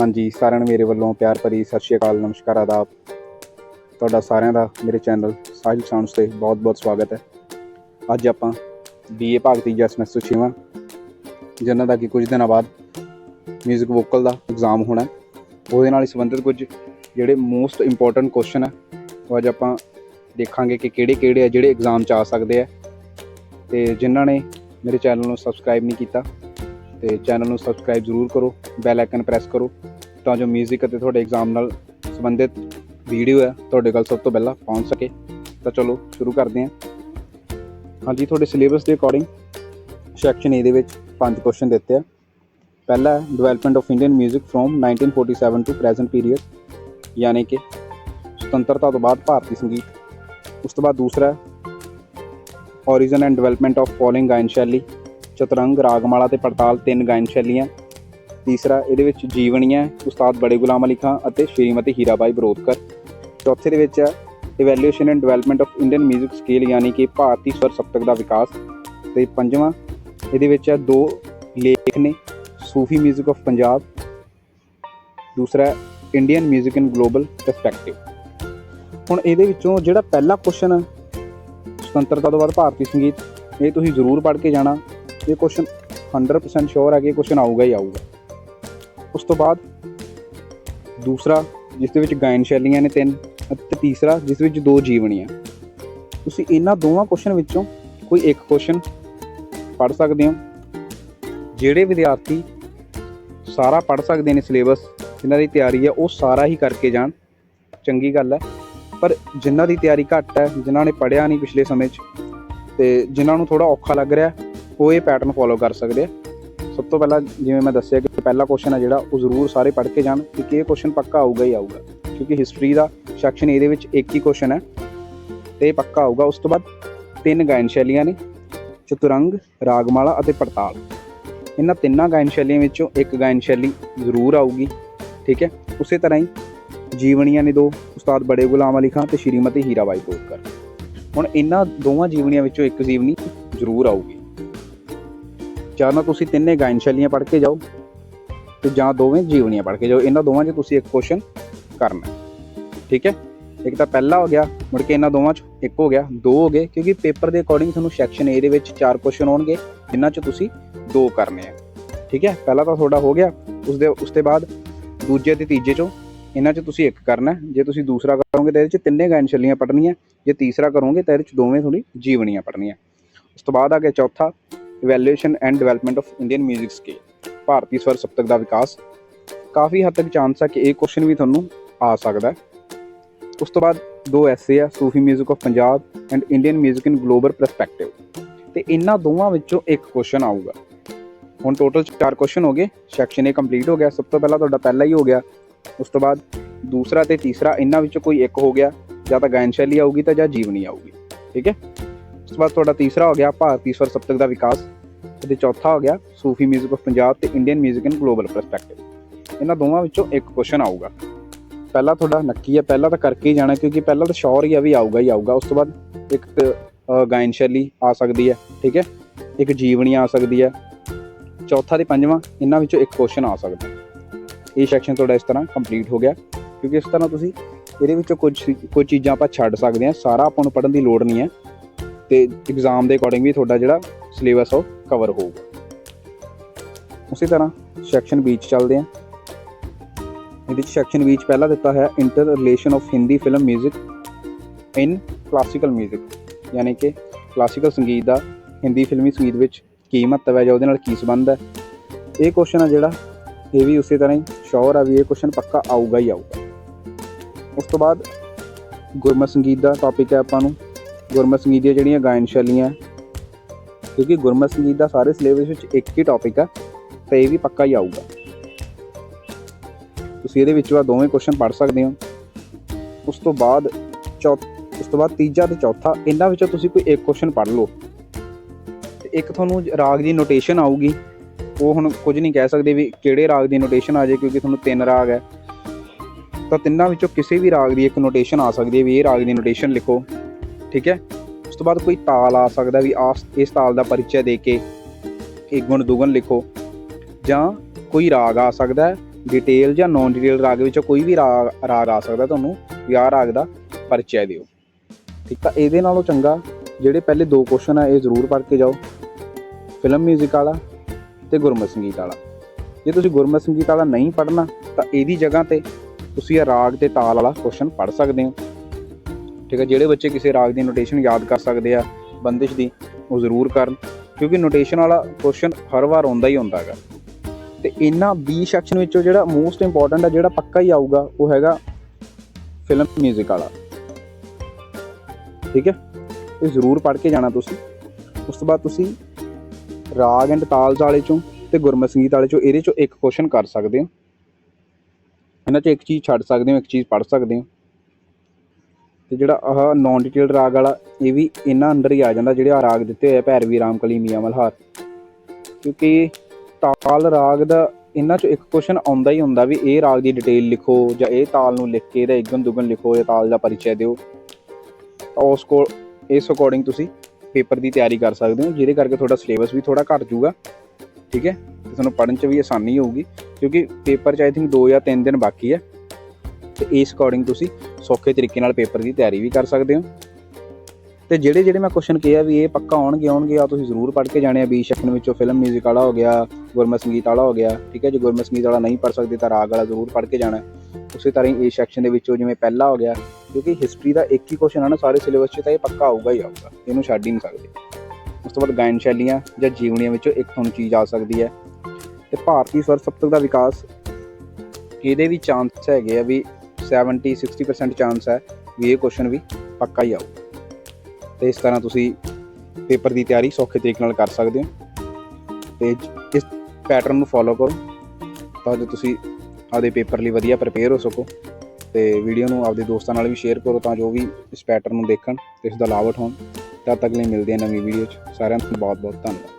ਹਾਂਜੀ, ਸਾਰਿਆਂ ਨੂੰ ਮੇਰੇ ਵੱਲੋਂ ਪਿਆਰ ਭਰੀ ਸਤਿ ਸ਼੍ਰੀ ਅਕਾਲ, ਨਮਸਕਾਰ, ਆਦਾਬ। ਤੁਹਾਡਾ ਸਾਰਿਆਂ ਦਾ ਮੇਰੇ ਚੈਨਲ ਸਾਹਿਲ ਸਾਊਂਡਸ ਤੇ ਬਹੁਤ-ਬਹੁਤ ਸਵਾਗਤ ਹੈ। ਅੱਜ ਆਪਾਂ ਬੀਏ ਭਾਗ ਤੀਜਾ ਸਮੈਸਟਰ 6ਵਾਂ ਜਿਨ੍ਹਾਂ ਦਾ ਕਿ ਕੁਝ ਦਿਨਾਂ ਬਾਅਦ 뮤직 ਵੋਕਲ ਦਾ ਐਗਜ਼ਾਮ ਹੋਣਾ ਉਹਦੇ ਨਾਲ ਸੰਬੰਧਿਤ ਕੁਝ ਜਿਹੜੇ ਮੋਸਟ ਇੰਪੋਰਟੈਂਟ ਕੁਐਸਚਨ ਹੈ, ਉਹ ਅੱਜ ਆਪਾਂ ਦੇਖਾਂਗੇ ਕਿ ਕਿਹੜੇ-ਕਿਹੜੇ ਆ ਜਿਹੜੇ ਐਗਜ਼ਾਮ 'ਚ ਆ ਸਕਦੇ ਆ ਤੇ ਜਿਨ੍ਹਾਂ ਨੇ ਮੇਰੇ ਚੈਨਲ ਨੂੰ ਸਬਸਕ੍ਰਾਈਬ ਨਹੀਂ ਕੀਤਾ ਤੇ ਚੈਨਲ ਨੂੰ ਸਬਸਕ੍ਰਾਈਬ ਜ਼ਰੂਰ ਕਰੋ ਬੈਲ ਆਈਕਨ ਪ੍ਰੈਸ ਕਰੋ ਤਾਂ ਜੋ 뮤직 ਅਤੇ ਤੁਹਾਡੇ ਐਗਜ਼ਾਮ ਨਾਲ ਸੰਬੰਧਿਤ ਵੀਡੀਓ ਹੈ ਤੁਹਾਡੇ ਕੋਲ ਸਭ ਤੋਂ ਪਹਿਲਾਂ ਪਹੁੰਚ ਸਕੇ ਤਾਂ ਚਲੋ ਸ਼ੁਰੂ ਕਰਦੇ ਹਾਂ ਹਾਂਜੀ ਤੁਹਾਡੇ ਸਿਲੇਬਸ ਦੇ ਅਕੋਰਡਿੰਗ ਸੈਕਸ਼ਨ ਏ ਦੇ ਵਿੱਚ ਪੰਜ ਕੁਐਸਚਨ ਦਿੱਤੇ ਆ ਪਹਿਲਾ ਹੈ development of Indian 뮤직 from 1947 to present period ਯਾਨੀ ਕਿ ਸੁਤੰਤਰਤਾ ਤੋਂ ਬਾਅਦ ਭਾਰਤੀ ਸੰਗੀਤ ਉਸ ਤੋਂ ਬਾਅਦ ਦੂਸਰਾ ਹੈ origin and development of following ਗਾਇਨ ਸ਼ੈਲੀ ਚਤਰੰਗ ਰਾਗਮਾਲਾ ਤੇ ਪੜਤਾਲ ਤਿੰਨ ਗਾਇਨ ਸ਼ੈਲੀਆਂ ਤੀਸਰਾ ਇਹਦੇ ਵਿੱਚ ਜੀਵਨੀਆਂ ਉਸਤਾਦ ਬੜੇ ਗੁਲਾਮ ਅਲੀ ਖਾਂ ਅਤੇ ਸ਼੍ਰੀਮਤੀ ਹੀਰਾਬਾਈ ਬਰੋਦਕਰ ਚੌਥੇ ਦੇ ਵਿੱਚ ਹੈ evaluation and development of Indian 뮤직 scale ਯਾਨੀ ਕਿ ਭਾਰਤੀ ਸਵਰ ਸਪਤਕ ਦਾ ਵਿਕਾਸ ਤੇ ਪੰਜਵਾਂ ਇਹਦੇ ਵਿੱਚ ਹੈ ਦੋ ਲੇਖ ਨੇ ਸੂਫੀ 뮤직 ਆਫ ਪੰਜਾਬ ਦੂਸਰਾ ਇੰਡੀਅਨ 뮤직 ਇਨ ਗਲੋਬਲ ਪਰਸਪੈਕਟਿਵ ਹੁਣ ਇਹਦੇ ਵਿੱਚੋਂ ਜਿਹੜਾ ਪਹਿਲਾ ਕੁਐਸਚਨ ਸੁਤੰਤਰਤਾ ਤੋਂ ਬਾਅਦ ਭਾਰਤੀ ਸੰਗੀਤ ਇਹ ਤੁਸੀਂ ਜ਼ਰੂਰ ਪੜ੍ਹ ਕੇ ਜਾਣਾ ਇਹ ਕੁਐਸਚਨ 100% ਸ਼ੋਰ ਹੈ ਕਿ ਇਹ ਕੁਐਸਚਨ ਆਊਗਾ ਹੀ ਆਊਗਾ। ਉਸ ਤੋਂ ਬਾਅਦ ਦੂਸਰਾ, ਜਿਸ ਦੇ ਵਿੱਚ ਗਾਇਨ ਸ਼ੈਲੀਆਂ ਨੇ ਤਿੰਨ ਅਤੇ ਤੀਸਰਾ, ਜਿਸ ਵਿੱਚ ਦੋ ਜੀਵਨੀਆਂ ਤੁਸੀਂ ਇਹਨਾਂ ਦੋਵਾਂ ਕੁਐਸਚਨ ਵਿੱਚੋਂ ਕੋਈ ਇੱਕ ਕੁਐਸਚਨ ਪੜ੍ਹ ਸਕਦੇ ਹੋ, ਜਿਹੜੇ ਵਿਦਿਆਰਥੀ ਸਾਰਾ ਪੜ੍ਹ ਸਕਦੇ ਨੇ ਸਿਲੇਬਸ ਜਿਨ੍ਹਾਂ ਦੀ ਤਿਆਰੀ ਹੈ ਉਹ ਸਾਰਾ ਹੀ ਕਰਕੇ ਜਾਣ। ਚੰਗੀ ਗੱਲ ਹੈ, ਪਰ ਜਿਨ੍ਹਾਂ ਦੀ ਤਿਆਰੀ ਘੱਟ ਹੈ, ਜਿਨ੍ਹਾਂ ਨੇ ਪੜ੍ਹਿਆ ਨਹੀਂ ਪਿਛਲੇ ਸਮੇਂ 'ਚ, ਤੇ ਜਿਨ੍ਹਾਂ ਨੂੰ ਥੋੜਾ ਔਖਾ ਲੱਗ ਰਿਹਾ ਉਹ ਇਹ ਪੈਟਰਨ ਫੋਲੋ ਕਰ ਸਕਦੇ ਆ। ਸਭ ਤੋਂ ਪਹਿਲਾਂ ਜਿਵੇਂ ਮੈਂ ਦੱਸਿਆ ਕਿ ਪਹਿਲਾ ਕੁਐਸਚਨ ਹੈ ਜਿਹੜਾ, ਉਹ ਜ਼ਰੂਰ ਸਾਰੇ ਪੜ੍ਹ ਕੇ ਜਾਣ ਕਿਉਂਕਿ ਇਹ ਕੁਐਸਚਨ ਪੱਕਾ ਆਊਗਾ ਹੀ ਆਊਗਾ। ਕਿਉਂਕਿ ਹਿਸਟਰੀ ਦਾ ਸੈਕਸ਼ਨ ਇਹਦੇ ਵਿੱਚ ਇੱਕ ਹੀ ਕੁਐਸਚਨ ਹੈ ਤੇ ਇਹ ਪੱਕਾ ਆਊਗਾ। ਉਸ ਤੋਂ ਬਾਅਦ ਤਿੰਨ ਗਾਇਨ ਸ਼ੈਲੀਆਂ ਨੇ, ਚਤੁਰੰਗ, ਰਾਗਮਾਲਾ ਅਤੇ ਪੜਤਾਲ। ਇਹਨਾਂ ਤਿੰਨਾਂ ਗਾਇਨ ਸ਼ੈਲੀਆਂ ਵਿੱਚੋਂ ਇੱਕ ਗਾਇਨ ਸ਼ੈਲੀ ਜ਼ਰੂਰ ਆਊਗੀ, ਠੀਕ ਹੈ? ਉਸੇ ਤਰ੍ਹਾਂ ਹੀ ਜੀਵਨੀਆਂ ਨੇ ਦੋ, ਉਸਤਾਦ ਬੜੇ ਗੁਲਾਮ ਅਲੀ ਖਾਂ ਤੇ ਸ਼੍ਰੀਮਤੀ ਹੀਰਾਬਾਈ ਕੋਟਕਰ ਹੁਣ ਇਹਨਾਂ ਦੋਵਾਂ ਜੀਵਨੀਆਂ ਵਿੱਚੋਂ ਇੱਕ ਜੀਵਨੀ ਜ਼ਰੂਰ ਆਊਗੀ। ਜਾਂ ਤਾਂ ਤੁਸੀਂ ਤਿੰਨੇ ਗਾਇਨ ਸ਼ੈਲੀਆਂ ਪੜ੍ਹ ਕੇ ਜਾਓ ਤੇ ਜਾਂ ਦੋਵੇਂ ਜੀਵਨੀਆਂ ਪੜ੍ਹ ਕੇ ਜਾਓ, ਇਹਨਾਂ ਦੋਵਾਂ 'ਚ ਤੁਸੀਂ ਇੱਕ ਕੁਐਸਚਨ ਕਰਨਾ। ਠੀਕ ਹੈ? ਇੱਕ ਤਾਂ ਪਹਿਲਾ ਹੋ ਗਿਆ, ਮੁੜ ਕੇ ਇਹਨਾਂ ਦੋਵਾਂ 'ਚ ਇੱਕ ਹੋ ਗਿਆ, ਦੋ ਹੋ ਗਏ, ਕਿਉਂਕਿ ਪੇਪਰ ਦੇ ਅਕੋਰਡਿੰਗ ਤੁਹਾਨੂੰ ਸੈਕਸ਼ਨ A ਦੇ ਵਿੱਚ ਚਾਰ ਕੁਐਸਚਨ ਹੋਣਗੇ ਜਿਨ੍ਹਾਂ 'ਚ ਤੁਸੀਂ ਦੋ ਕਰਨੇ ਆ। ਠੀਕ ਹੈ? ਪਹਿਲਾ ਤਾਂ ਤੁਹਾਡਾ ਹੋ ਗਿਆ, ਉਸ ਦੇ, ਉਸ ਤੋਂ ਬਾਅਦ ਦੂਜੇ ਤੇ ਤੀਜੇ 'ਚੋਂ ਇਹਨਾਂ 'ਚ ਤੁਸੀਂ ਇੱਕ ਕਰਨਾ ਜੇ ਤੁਸੀਂ ਦੂਸਰਾ ਕਰੋਗੇ ਤਾਂ ਇਹਦੇ 'ਚ ਤਿੰਨੇ ਗਾਇਨ ਛੱਲੀਆਂ ਪੜ੍ਹਨੀਆਂ, ਜੇ ਤੀਸਰਾ ਕਰੋਗੇ ਤਾਂ ਇਹਦੇ 'ਚ ਦੋਵੇਂ ਥੋੜੀ ਜੀਵਨੀਆਂ ਪੜ੍ਹਨੀਆਂ। ਉਸ ਤੋਂ ਬਾਅਦ ਆ ਗਿਆ ਚੌਥਾ evaluation and development of Indian 뮤직 scale ਭਾਰਤੀ ਸਵਰ ਸਪਤਕ ਦਾ ਵਿਕਾਸ ਕਾਫੀ ਹੱਦ ਤੱਕ ਚਾਂਸ ਹੈ ਕਿ ਇਹ ਕੁਐਸਚਨ ਵੀ ਤੁਹਾਨੂੰ ਆ ਸਕਦਾ ਹੈ ਉਸ ਤੋਂ ਬਾਅਦ ਦੋ ਐਸੇ ਆ Sufi 뮤직 of Punjab and Indian 뮤직 in global perspective ਤੇ ਇਹਨਾਂ ਦੋਵਾਂ ਵਿੱਚੋਂ ਇੱਕ ਕੁਐਸਚਨ ਆਊਗਾ ਹੁਣ ਟੋਟਲ ਚਾਰ ਕੁਐਸਚਨ ਹੋ ਗਏ ਸੈਕਸ਼ਨ A ਕੰਪਲੀਟ ਹੋ ਗਿਆ ਸਭ ਤੋਂ ਪਹਿਲਾਂ ਤੁਹਾਡਾ ਪਹਿਲਾ ਹੀ ਹੋ ਗਿਆ ਉਸ ਤੋਂ ਬਾਅਦ ਦੂਸਰਾ ਤੇ ਤੀਸਰਾ ਇਹਨਾਂ ਵਿੱਚੋਂ ਕੋਈ ਇੱਕ ਹੋ ਗਿਆ ਜਾਂ ਤਾਂ ਗਾਇਨ ਸ਼ੈਲੀ ਆਊਗੀ ਤਾਂ ਜਾਂ ਜੀਵਨੀ ਆਊਗੀ ਠੀਕ ਹੈ ਉਸ ਤੋਂ ਬਾਅਦ ਤੁਹਾਡਾ ਤੀਸਰਾ ਹੋ ਗਿਆ ਭਾਰਤੀ ਸਵਰ ਸਪਤਕ ਦਾ ਵਿਕਾਸ ਅਤੇ ਚੌਥਾ ਹੋ ਗਿਆ ਸੂਫੀ 뮤직 ਆਫ ਪੰਜਾਬ ਤੇ ਇੰਡੀਅਨ 뮤직 ਇਨ ਗਲੋਬਲ ਪਰਸਪੈਕਟਿਵ ਇਹਨਾਂ ਦੋਵਾਂ ਵਿੱਚੋਂ ਇੱਕ ਕੁਐਸਚਨ ਆਊਗਾ ਪਹਿਲਾ ਤੁਹਾਡਾ ਨੱਕੀ ਹੈ ਪਹਿਲਾਂ ਤਾਂ ਕਰਕੇ ਹੀ ਜਾਣਾ ਕਿਉਂਕਿ ਪਹਿਲਾਂ ਤਾਂ ਸ਼ੋਰ ਹੀ ਆ ਵੀ ਆਊਗਾ ਹੀ ਆਊਗਾ ਉਸ ਤੋਂ ਬਾਅਦ ਇੱਕ ਅ, ਗਾਇਨ ਸ਼ੈਲੀ ਆ ਸਕਦੀ ਹੈ ਠੀਕ ਹੈ ਇੱਕ ਜੀਵਨੀ ਆ ਸਕਦੀ ਹੈ ਚੌਥਾ ਤੇ ਪੰਜਵਾਂ ਇਹਨਾਂ ਵਿੱਚੋਂ ਇੱਕ ਕੁਐਸਚਨ ਆ ਸਕਦਾ ਇਹ ਸੈਕਸ਼ਨ ਤੁਹਾਡਾ ਇਸ ਤਰ੍ਹਾਂ ਕੰਪਲੀਟ ਹੋ ਗਿਆ ਕਿਉਂਕਿ ਇਸ ਤਰ੍ਹਾਂ ਤੁਸੀਂ ਇਹਦੇ ਵਿੱਚੋਂ ਕੁਝ ਕੁਝ ਚੀਜ਼ਾਂ ਆਪਾਂ ਛੱਡ ਸਕਦੇ ਹਾਂ ਸਾਰਾ ਆਪਾਂ ਨੂੰ ਪੜ੍ਹਨ ਦੀ ਲੋੜ ਨਹੀਂ ਹੈ ਤੇ ਐਗਜ਼ਾਮ ਦੇ ਅਕੋਰਡਿੰਗ ਵੀ ਤੁਹਾਡਾ ਜਿਹੜਾ ਸਿਲੇਬਸ ਉਹ ਕਵਰ ਹੋਊਗਾ ਉਸੇ ਤਰ੍ਹਾਂ ਸੈਕਸ਼ਨ ਬੀ ਚ ਚੱਲਦੇ ਹਾਂ ਇਹਦੇ ਚ ਸੈਕਸ਼ਨ ਬੀ ਚ ਪਹਿਲਾ ਦਿੱਤਾ ਹੈ inter relation of Hindi film 뮤직 in classical 뮤직 ਯਾਨੀ ਕਿ ਕਲਾਸੀਕਲ ਸੰਗੀਤ ਦਾ ਹਿੰਦੀ ਫਿਲਮੀ ਸੰਗੀਤ ਵਿੱਚ ਕੀ ਮਹੱਤਵ ਹੈ ਜਾਂ ਉਹਦੇ ਨਾਲ ਕੀ ਸੰਬੰਧ ਹੈ ਇਹ ਕੁਐਸਚਨ ਆ ਜਿਹੜਾ ਇਹ ਵੀ ਉਸੇ ਤਰ੍ਹਾਂ ਹੀ ਸ਼ੋਰ ਆ ਵੀ ਇਹ ਕੁਐਸਚਨ ਪੱਕਾ ਆਊਗਾ ਹੀ ਆਊਗਾ ਉਸ ਤੋਂ ਬਾਅਦ ਗੁਰਮਤ ਸੰਗੀਤ ਦਾ ਟੌਪਿਕ ਹੈ ਆਪਾਂ ਨੂੰ ਗੁਰਮਤ ਸੰਗੀਤ ਦੀਆਂ ਜਿਹੜੀਆਂ ਗਾਇਨ ਸ਼ੈਲੀਆਂ ਕਿਉਂਕਿ ਗੁਰਮਤ ਸੰਗੀਤ ਦਾ ਸਾਰੇ ਸਿਲੇਬਸ ਵਿੱਚ ਇੱਕ ਹੀ ਟੌਪਿਕ ਆ, ਤਾਂ ਇਹ ਵੀ ਪੱਕਾ ਹੀ ਆਊਗਾ। ਤੁਸੀਂ ਇਹਦੇ ਵਿੱਚੋਂ ਆ ਦੋਵੇਂ ਕੁਐਸਚਨ ਪੜ੍ਹ ਸਕਦੇ ਹੋ। ਉਸ ਤੋਂ ਬਾਅਦ ਚੌ ਉਸ ਤੋਂ ਬਾਅਦ ਤੀਜਾ ਤੇ ਚੌਥਾ, ਇਹਨਾਂ ਵਿੱਚੋਂ ਤੁਸੀਂ ਕੋਈ ਇੱਕ ਕੁਐਸਚਨ ਪੜ੍ਹ ਲਓ। ਤੇ ਇੱਕ ਤੁਹਾਨੂੰ ਰਾਗ ਦੀ ਨੋਟੇਸ਼ਨ ਆਊਗੀ। ਉਹ ਹੁਣ ਕੁਝ ਨਹੀਂ ਕਹਿ ਸਕਦੇ ਵੀ ਕਿਹੜੇ ਰਾਗ ਦੀ ਨੋਟੇਸ਼ਨ ਆ ਜਾਏ ਕਿਉਂਕਿ ਤੁਹਾਨੂੰ ਤਿੰਨ ਰਾਗ ਹੈ। ਤਾਂ ਤਿੰਨਾਂ ਵਿੱਚੋਂ ਕਿਸੇ ਵੀ ਰਾਗ ਦੀ ਇੱਕ ਨੋਟੇਸ਼ਨ ਆ ਸਕਦੀ ਹੈ ਵੀ ਇਹ ਰਾਗ ਦੀ ਨੋਟੇਸ਼ਨ ਲਿਖੋ। ਠੀਕ ਹੈ? ਉਸ ਤੋਂ ਬਾਅਦ ਕੋਈ ਤਾਲ ਆ ਸਕਦਾ ਵੀ ਆਸ, ਇਸ ਤਾਲ ਦਾ ਪਰਿਚੈ ਦੇ ਕੇ ਇੱਕ ਗੁਣ ਦੁਗਣ ਲਿਖੋ। ਜਾਂ ਕੋਈ ਰਾਗ ਆ ਸਕਦਾ ਹੈ ਡਿਟੇਲ ਜਾਂ ਨੌਨ ਡਿਟੇਲ ਰਾਗ ਵਿੱਚੋਂ ਕੋਈ ਵੀ ਰਾਗ ਰਾਗ ਆ ਸਕਦਾ ਤੁਹਾਨੂੰ, ਵੀ ਆਹ ਰਾਗ ਦਾ ਪਰਿਚੈ ਦਿਓ। ਠੀਕ, ਤਾਂ ਇਹਦੇ ਨਾਲੋਂ ਚੰਗਾ ਜਿਹੜੇ ਪਹਿਲੇ ਦੋ ਕੁਐਸਚਨ ਆ, ਇਹ ਜ਼ਰੂਰ ਪੜ੍ਹ ਕੇ ਜਾਓ। ਫਿਲਮ 뮤직 ਵਾਲਾ ਤੇ ਗੁਰਮਤਿ ਸੰਗੀਤ ਵਾਲਾ। ਜੇ ਤੁਸੀਂ ਗੁਰਮਤਿ ਸੰਗੀਤ ਵਾਲਾ ਨਹੀਂ ਪੜ੍ਹਨਾ, ਤਾਂ ਇਹਦੀ ਜਗ੍ਹਾ ਤੇ ਤੁਸੀਂ ਇਹ ਰਾਗ ਤੇ ਤਾਲ ਵਾਲਾ ਕੁਐਸਚਨ ਪੜ੍ਹ ਸਕਦੇ ਹੋ। ਠੀਕ ਹੈ, ਜਿਹੜੇ ਬੱਚੇ ਕਿਸੇ ਰਾਗ ਦੀ ਨੋਟੇਸ਼ਨ ਯਾਦ ਕਰ ਸਕਦੇ ਆ, ਬੰਦਿਸ਼ ਦੀ, ਉਹ ਜ਼ਰੂਰ ਕਰਨ, ਕਿਉਂਕਿ ਨੋਟੇਸ਼ਨ ਵਾਲਾ ਕੁਐਸਚਨ ਹਰ ਵਾਰ ਆਉਂਦਾ ਹੀ ਹੁੰਦਾ ਹੈਗਾ। ਤੇ ਇਹਨਾਂ 20 ਸੈਕਸ਼ਨ ਵਿੱਚੋਂ ਜਿਹੜਾ ਮੋਸਟ ਇੰਪੋਰਟੈਂਟ ਆ, ਜਿਹੜਾ ਪੱਕਾ ਹੀ ਆਊਗਾ, ਉਹ ਹੈਗਾ ਫਿਲਮ 뮤직 ਵਾਲਾ। ਠੀਕ ਹੈ? ਇਹ ਜ਼ਰੂਰ ਪੜ੍ਹ ਕੇ ਜਾਣਾ ਤੁਸੀਂ। ਉਸ ਤੋਂ ਬਾਅਦ ਤੁਸੀਂ ਰਾਗ ਐਂਡ ਤਾਲ ਵਾਲੇ ਚੋਂ ਤੇ ਗੁਰਮਤ ਸੰਗੀਤ ਵਾਲੇ ਚੋਂ, ਇਹਦੇ ਚੋਂ ਇੱਕ ਕੁਐਸਚਨ ਕਰ ਸਕਦੇ ਹੋ। ਇਹਨਾਂ ਚੋਂ ਇੱਕ ਚੀਜ਼ ਛੱਡ ਸਕਦੇ ਹੋ, ਇੱਕ ਚੀਜ਼ ਪੜ੍ਹ ਸਕਦੇ ਹੋ। ਤੇ ਜਿਹੜਾ ਆਹ ਨੌਨ ਡਿਟੇਲਡ ਰਾਗ ਵਾਲਾ, ਇਹ ਵੀ ਇਹਨਾਂ ਅੰਡਰ ਹੀ ਆ ਜਾਂਦਾ, ਜਿਹੜੇ ਆ ਰਾਗ ਦਿੱਤੇ ਹੋਏ ਆ ਭੈਰਵੀ ਰਾਮਕਲੀ ਮੀਆਂ ਮਲਹਾਰ ਕਿਉਂਕਿ ਤਾਲ ਰਾਗ ਦਾ ਇਹਨਾਂ ਚੋਂ ਇੱਕ ਕੁਐਸਚਨ ਆਉਂਦਾ ਹੀ ਹੁੰਦਾ ਵੀ ਇਹ ਰਾਗ ਦੀ ਡਿਟੇਲ ਲਿਖੋ ਜਾਂ ਇਹ ਤਾਲ ਨੂੰ ਲਿਖ ਕੇ ਇਹਦਾ ਇਗਨ ਦੁਗਨ ਲਿਖੋ ਜਾਂ ਤਾਲ ਦਾ ਪਰਿਚੈ ਦਿਓ। ਤਾਂ ਉਸ ਕੋਲ ਇਸ ਅਕੋਰਡਿੰਗ ਤੁਸੀਂ ਪੇਪਰ ਦੀ ਤਿਆਰੀ ਕਰ ਸਕਦੇ ਹੋ, ਜਿਹਦੇ ਕਰਕੇ ਤੁਹਾਡਾ ਸਿਲੇਬਸ ਵੀ ਥੋੜਾ ਘੱਟ ਜਾਊਗਾ। ਠੀਕ ਹੈ? ਤੇ ਤੁਹਾਨੂੰ ਪੜ੍ਹਨ 'ਚ ਵੀ ਆਸਾਨੀ ਹੋਊਗੀ, ਕਿਉਂਕਿ ਪੇਪਰ 'ਚ ਆਈ ਥਿੰਕ 2 ਜਾਂ 3 ਦਿਨ ਬਾਕੀ ਹੈ। ਤੇ ਇਸ ਅਕੋਰਡਿੰਗ ਤੁਸੀਂ ਸੌਖੇ ਤਰੀਕੇ ਨਾਲ ਪੇਪਰ ਦੀ ਤਿਆਰੀ ਵੀ ਕਰ ਸਕਦੇ ਹੋ। ਤੇ ਜਿਹੜੇ ਜਿਹੜੇ ਮੈਂ ਕੁਐਸਚਨ ਕਿਹਾ ਵੀ ਇਹ ਪੱਕਾ ਆਉਣਗੇ ਆਉਣਗੇ ਆ ਤੁਸੀਂ ਜ਼ਰੂਰ ਪੜ੍ਹ ਕੇ ਜਾਣੇ ਆ। 20 ਸੈਕਸ਼ਨ ਵਿੱਚੋਂ ਫਿਲਮ 뮤직 ਵਾਲਾ ਹੋ ਗਿਆ, ਗੁਰਮਤ ਸੰਗੀਤ ਵਾਲਾ ਹੋ ਗਿਆ, ਠੀਕ ਹੈ ਜੇ? ਗੁਰਮਤ ਸੰਗੀਤ ਵਾਲਾ ਨਹੀਂ ਪੜ੍ਹ ਸਕਦੇ ਤਾਂ ਰਾਗ ਵਾਲਾ ਜ਼ਰੂਰ ਪੜ੍ਹ ਕੇ ਜਾਣਾ। ਉਸੇ ਤਰ੍ਹਾਂ ਹੀ ਇਹ ਸੈਕਸ਼ਨ ਦੇ ਵਿੱਚੋਂ ਜਿਵੇਂ ਪਹਿਲਾ ਹੋ ਗਿਆ, ਕਿਉਂਕਿ ਹਿਸਟਰੀ ਦਾ ਇੱਕ ਹੀ ਕੁਐਸਚਨ ਆ ਨਾ, ਸਾਰੇ ਸਿਲੇਬਸ 'ਚ ਤਾਂ ਇਹ ਪੱਕਾ ਆਊਗਾ ਹੀ ਆਊਗਾ, ਇਹਨੂੰ ਛੱਡ ਹੀ ਨਹੀਂ ਸਕਦੇ। ਉਸ ਤੋਂ ਬਾਅਦ ਗਾਇਨ ਸ਼ੈਲੀਆਂ ਜਾਂ ਜੀਵਨੀਆਂ ਵਿੱਚੋਂ ਇੱਕ ਤੁਹਾਨੂੰ ਚੀਜ਼ ਆ ਸਕਦੀ ਹੈ। ਤੇ ਭਾਰਤੀ ਸਵਰ ਸਪਤਕ ਦਾ ਵਿਕਾਸ, ਇਹਦੇ ਵੀ ਚਾਂਸ ਹੈਗੇ ਆ ਵੀ 70 60% ਚਾਂਸ ਹੈ ਵੀ ਇਹ ਕੁਐਸਚਨ ਵੀ ਪੱਕਾ ਹੀ ਆਊ। ਤੇ ਇਸ ਤਰ੍ਹਾਂ ਤੁਸੀਂ ਪੇਪਰ ਦੀ ਤਿਆਰੀ ਸੌਖੇ ਤਰੀਕੇ ਨਾਲ ਕਰ ਸਕਦੇ ਹੋ। ਤੇ ਇਸ ਪੈਟਰਨ ਨੂੰ ਫੋਲੋ ਕਰੋ, ਤਾਂ ਜੋ ਤੁਸੀਂ ਆਪਦੇ ਪੇਪਰ ਲਈ ਵਧੀਆ ਪ੍ਰਪੇਅਰ ਹੋ ਸਕੋ। ਤੇ ਵੀਡੀਓ ਨੂੰ ਆਪਦੇ ਦੋਸਤਾਂ ਨਾਲ ਵੀ ਸ਼ੇਅਰ ਕਰੋ, ਤਾਂ ਜੋ ਵੀ ਇਸ ਪੈਟਰਨ ਨੂੰ ਦੇਖਣ ਤੇ ਇਸ ਦਾ ਲਾਭ ਉਠਾਉਣ ਤਦ ਤੱਕ ਲਈ ਮਿਲਦੇ ਹਾਂ ਨਵੀਂ ਵੀਡੀਓ 'ਚ। ਸਾਰਿਆਂ ਨੂੰ ਬਹੁਤ ਬਹੁਤ ਧੰਨਵਾਦ।